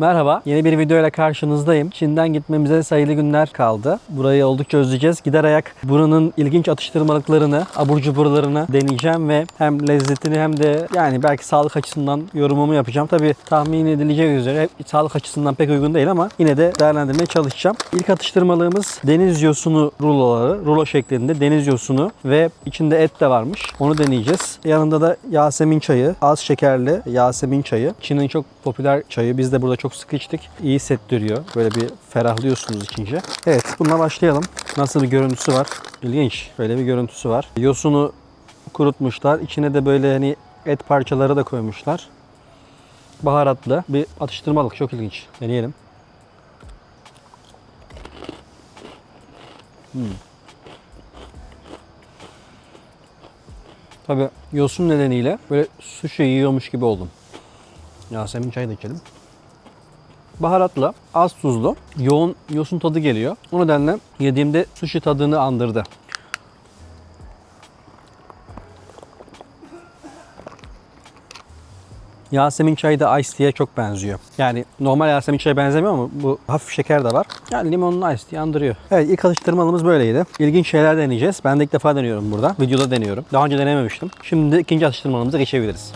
Merhaba, yeni bir video ile karşınızdayım. Çin'den gitmemize sayılı günler kaldı. Burayı oldukça özleyeceğiz. Gider ayak buranın ilginç atıştırmalıklarını, abur cuburlarını deneyeceğim ve hem lezzetini hem de yani belki sağlık açısından yorumumu yapacağım. Tabii tahmin edileceği üzere sağlık açısından pek uygun değil ama yine de değerlendirmeye çalışacağım. İlk atıştırmalığımız deniz yosunu ruloları, rulo şeklinde deniz yosunu ve içinde et de varmış. Onu deneyeceğiz. Yanında da Yasemin çayı, az şekerli Yasemin çayı. Çin'in çok popüler çayı. Biz de burada çok sık içtik. İyi hissettiriyor. Böyle bir ferahlıyorsunuz içince. Evet bununla başlayalım. Nasıl bir görüntüsü var? İlginç. Böyle bir görüntüsü var. Yosunu kurutmuşlar. İçine de böyle hani et parçaları da koymuşlar. Baharatlı bir atıştırmalık. Çok ilginç. Deneyelim. Hmm. Tabii yosun nedeniyle böyle sushi yiyormuş gibi oldum. Yasemin çayı da içelim. Baharatlı, az tuzlu, yoğun yosun tadı geliyor. O nedenle yediğimde sushi tadını andırdı. Yasemin çayı da ice tea'ye çok benziyor. Yani normal Yasemin çayı benzemiyor ama bu hafif şeker de var. Yani limonlu ice tea andırıyor. Evet ilk atıştırmalımız böyleydi. İlginç şeyler deneyeceğiz. Ben de ilk defa deniyorum burada. Videoda deniyorum. Daha önce denememiştim. Şimdi ikinci atıştırmalımıza geçebiliriz.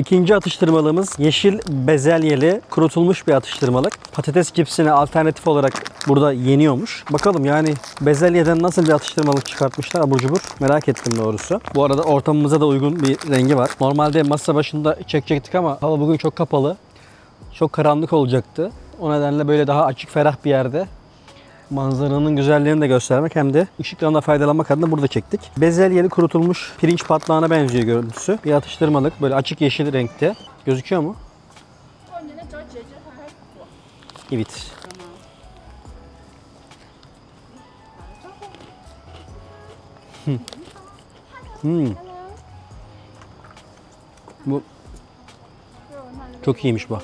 İkinci atıştırmalığımız yeşil bezelyeli kurutulmuş bir atıştırmalık. Patates cipsine alternatif olarak burada yeniyormuş. Bakalım yani bezelyeden nasıl bir atıştırmalık çıkartmışlar abur cubur merak ettim doğrusu. Bu arada ortamımıza da uygun bir rengi var. Normalde masa başında çekecektik ama hava bugün çok kapalı. Çok karanlık olacaktı. O nedenle böyle daha açık ferah bir yerde manzaranın güzelliğini de göstermek hem de ışıktan da faydalanmak adına burada çektik. Bezelyeli kurutulmuş pirinç patlağına benziyor görüntüsü. Bir atıştırmalık böyle açık yeşil renkte. Gözüküyor mu? Evet. Hmm. Bu çok iyiymiş bu.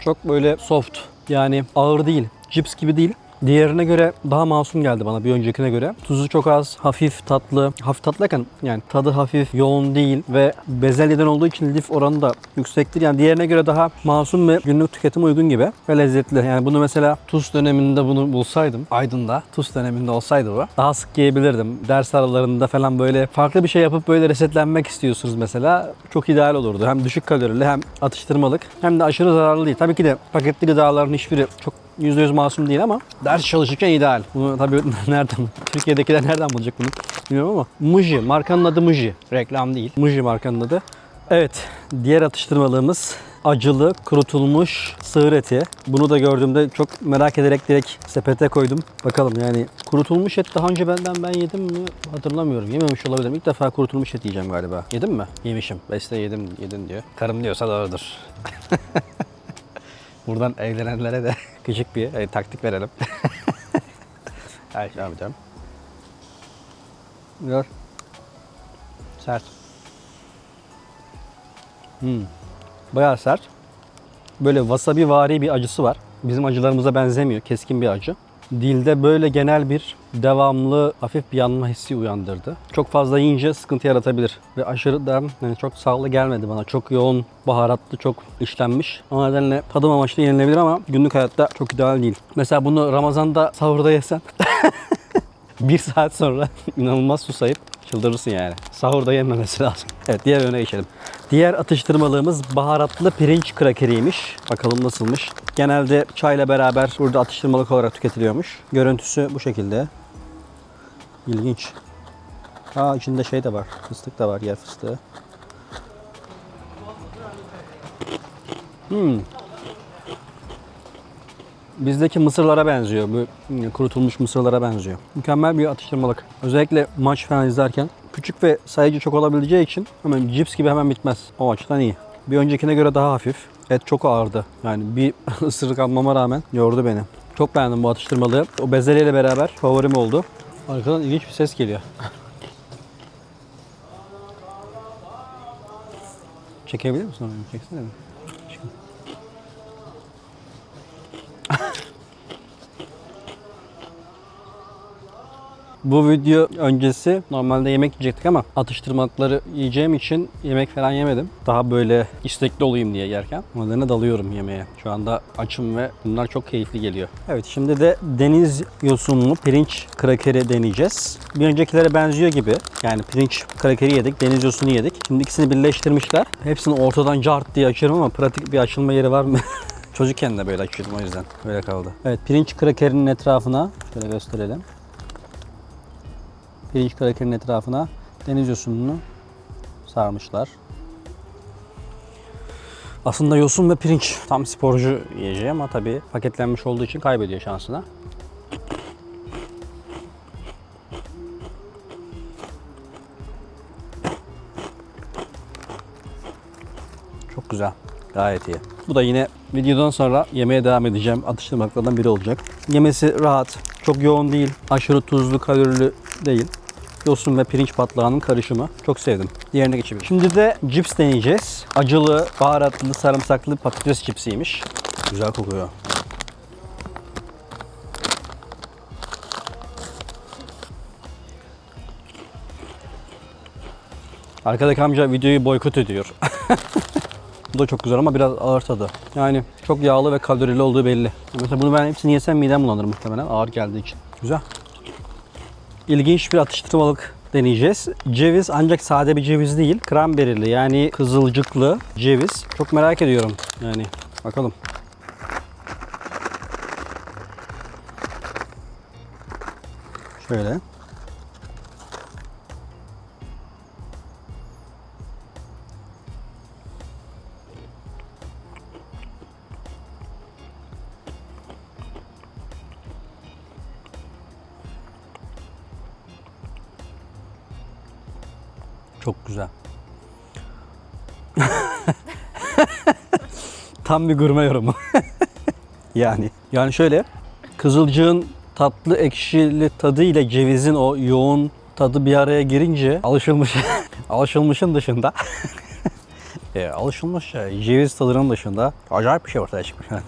Çok böyle soft yani ağır değil. Cips gibi değil. Diğerine göre daha masum geldi bana bir öncekine göre. Tuzu çok az, hafif tatlı. Hafif tatlıyken yani tadı hafif, yoğun değil ve bezelyeden olduğu için lif oranı da yüksektir. Yani diğerine göre daha masum ve günlük tüketime uygun gibi ve lezzetli. Yani bunu mesela tuz döneminde bunu bulsaydım, Aydın'da tuz döneminde olsaydı bu daha sık yiyebilirdim. Ders aralarında falan böyle farklı bir şey yapıp böyle resetlenmek istiyorsunuz mesela çok ideal olurdu. Hem düşük kalorili hem atıştırmalık hem de aşırı zararlı değil. Tabii ki de paketli gıdaların hiçbiri çok %100 masum değil ama ders çalışırken ideal. Bunu tabii nereden, Türkiye'dekiler nereden bulacak bunu bilmiyorum ama. Muji, markanın adı Muji. Reklam değil. Muji markanın adı. Evet, diğer atıştırmalığımız acılı kurutulmuş sığır eti. Bunu da gördüğümde çok merak ederek direkt sepete koydum. Bakalım yani kurutulmuş et daha önce benden ben yedim mi hatırlamıyorum. Yememiş olabilirim. İlk defa kurutulmuş et yiyeceğim galiba. Yedim mi? Yemişim. Beste yedim, yedin diyor. Karım diyorsa doğrudur. Buradan evlenenlere de küçük bir e, taktik verelim. evet, devam edelim. Gör. Sert. Hmm. Bayağı sert. Böyle wasabi vari bir acısı var. Bizim acılarımıza benzemiyor. Keskin bir acı. Dilde böyle genel bir devamlı hafif bir yanma hissi uyandırdı. Çok fazla yiyince sıkıntı yaratabilir. Ve aşırı da yani çok sağlıklı gelmedi bana. Çok yoğun, baharatlı, çok işlenmiş. O nedenle tadım amaçlı yenilebilir ama günlük hayatta çok ideal değil. Mesela bunu Ramazan'da sahurda yesen bir saat sonra inanılmaz susayıp çıldırırsın yani. Sahurda yenmemesi lazım. Evet diğer öne geçelim. Diğer atıştırmalığımız baharatlı pirinç krakeriymiş. Bakalım nasılmış. Genelde çayla beraber burada atıştırmalık olarak tüketiliyormuş. Görüntüsü bu şekilde. İlginç. Aa içinde şey de var. Fıstık da var yer fıstığı. Hmm. Bizdeki mısırlara benziyor. Bu hmm, kurutulmuş mısırlara benziyor. Mükemmel bir atıştırmalık. Özellikle maç falan izlerken küçük ve sayıcı çok olabileceği için hemen cips gibi hemen bitmez. O açıdan iyi. Bir öncekine göre daha hafif. Et çok ağırdı. Yani bir ısırık almama rağmen yordu beni. Çok beğendim bu atıştırmalığı. O bezelyeyle beraber favorim oldu. Arkadan ilginç bir ses geliyor. Çekebilir misin onu? Çeksene mi? Bu video öncesi normalde yemek yiyecektik ama atıştırmalıkları yiyeceğim için yemek falan yemedim. Daha böyle istekli olayım diye yerken. Nedenle dalıyorum yemeğe. Şu anda açım ve bunlar çok keyifli geliyor. Evet şimdi de deniz yosunlu pirinç krakeri deneyeceğiz. Bir öncekilere benziyor gibi. Yani pirinç krakeri yedik, deniz yosunu yedik. Şimdi ikisini birleştirmişler. Hepsini ortadan cart diye açıyorum ama pratik bir açılma yeri var mı? Çocukken de böyle açıyordum o yüzden. Böyle kaldı. Evet pirinç krakerinin etrafına şöyle gösterelim pirinç krakerinin etrafına deniz yosununu sarmışlar. Aslında yosun ve pirinç tam sporcu yiyeceği ama tabii paketlenmiş olduğu için kaybediyor şansına. Çok güzel. Gayet iyi. Bu da yine videodan sonra yemeğe devam edeceğim. Atıştırmalıklardan biri olacak. Yemesi rahat. Çok yoğun değil. Aşırı tuzlu, kalorili değil. Yosun ve pirinç patlağının karışımı. Çok sevdim. Diğerine geçebiliriz. Şimdi de cips deneyeceğiz. Acılı, baharatlı, sarımsaklı patates cipsiymiş. Güzel kokuyor. Arkadaki amca videoyu boykot ediyor. Bu da çok güzel ama biraz ağır tadı. Yani çok yağlı ve kalorili olduğu belli. Mesela bunu ben hepsini yesem midem bulanır muhtemelen ağır geldiği için. Güzel. İlginç bir atıştırmalık deneyeceğiz. Ceviz ancak sade bir ceviz değil. Kranberili yani kızılcıklı ceviz. Çok merak ediyorum. Yani bakalım. Şöyle. Çok güzel. Tam bir gurme yorumu. yani. Yani şöyle kızılcığın tatlı ekşili tadı ile cevizin o yoğun tadı bir araya girince alışılmış alışılmışın dışında e, alışılmış ya, ceviz tadının dışında acayip bir şey ortaya çıkmış yani.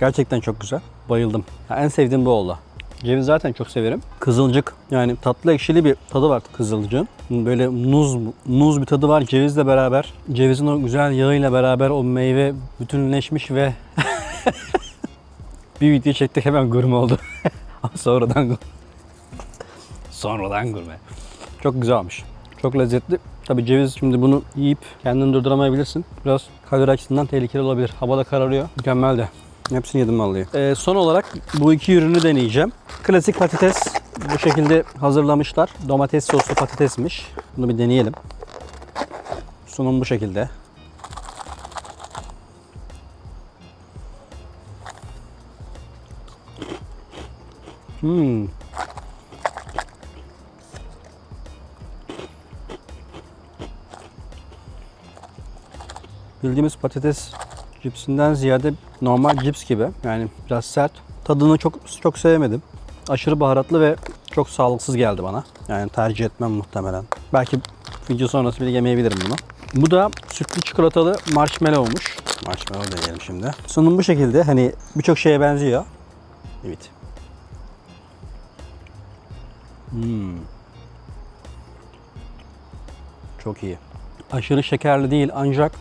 Gerçekten çok güzel. Bayıldım. Ya en sevdiğim bu oldu. Ceviz zaten çok severim. Kızılcık yani tatlı ekşili bir tadı var kızılcığın. Böyle muz muz bir tadı var cevizle beraber. Cevizin o güzel yağıyla beraber o meyve bütünleşmiş ve bir video çektik hemen gurme oldu. Sonradan sonradan gurme. Çok güzel olmuş. Çok lezzetli. Tabii ceviz şimdi bunu yiyip kendini durduramayabilirsin. Biraz kalori açısından tehlikeli olabilir. Hava da kararıyor. Mükemmel de. Hepsini yedim vallahi. Ee, son olarak bu iki ürünü deneyeceğim. Klasik patates bu şekilde hazırlamışlar. Domates soslu patatesmiş. Bunu bir deneyelim. Sunum bu şekilde. Hmm. Bildiğimiz patates cipsinden ziyade normal cips gibi. Yani biraz sert. Tadını çok çok sevmedim. Aşırı baharatlı ve çok sağlıksız geldi bana. Yani tercih etmem muhtemelen. Belki video sonrası bile yemeyebilirim bunu. Bu da sütlü çikolatalı marshmallowmuş. Marshmallow deneyelim şimdi. Sunum bu şekilde. Hani birçok şeye benziyor. Evet. Hmm. Çok iyi. Aşırı şekerli değil ancak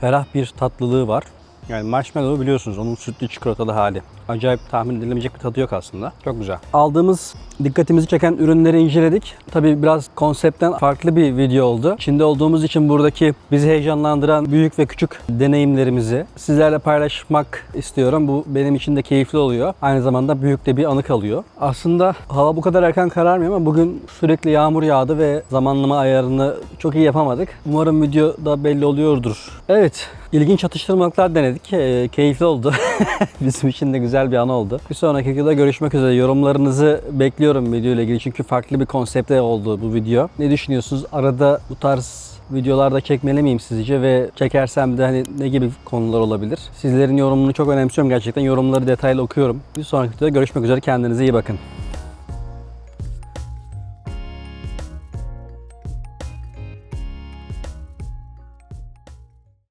ferah bir tatlılığı var. Yani marshmallow biliyorsunuz onun sütlü çikolatalı hali. Acayip tahmin edilemeyecek bir tadı yok aslında. Çok güzel. Aldığımız dikkatimizi çeken ürünleri inceledik. Tabii biraz konseptten farklı bir video oldu. Çin'de olduğumuz için buradaki bizi heyecanlandıran büyük ve küçük deneyimlerimizi sizlerle paylaşmak istiyorum. Bu benim için de keyifli oluyor. Aynı zamanda büyük de bir anı kalıyor. Aslında hava bu kadar erken kararmıyor ama bugün sürekli yağmur yağdı ve zamanlama ayarını çok iyi yapamadık. Umarım videoda belli oluyordur. Evet, ilginç atıştırmalıklar denedik. Ee, keyifli oldu. Bizim için de güzel bir an oldu. Bir sonraki videoda görüşmek üzere. Yorumlarınızı bekliyorum video ile ilgili çünkü farklı bir konsepte oldu bu video. Ne düşünüyorsunuz? Arada bu tarz videolarda çekmeli miyim sizce ve çekersem de hani ne gibi konular olabilir? Sizlerin yorumunu çok önemsiyorum gerçekten. Yorumları detaylı okuyorum. Bir sonraki videoda görüşmek üzere. Kendinize iyi bakın.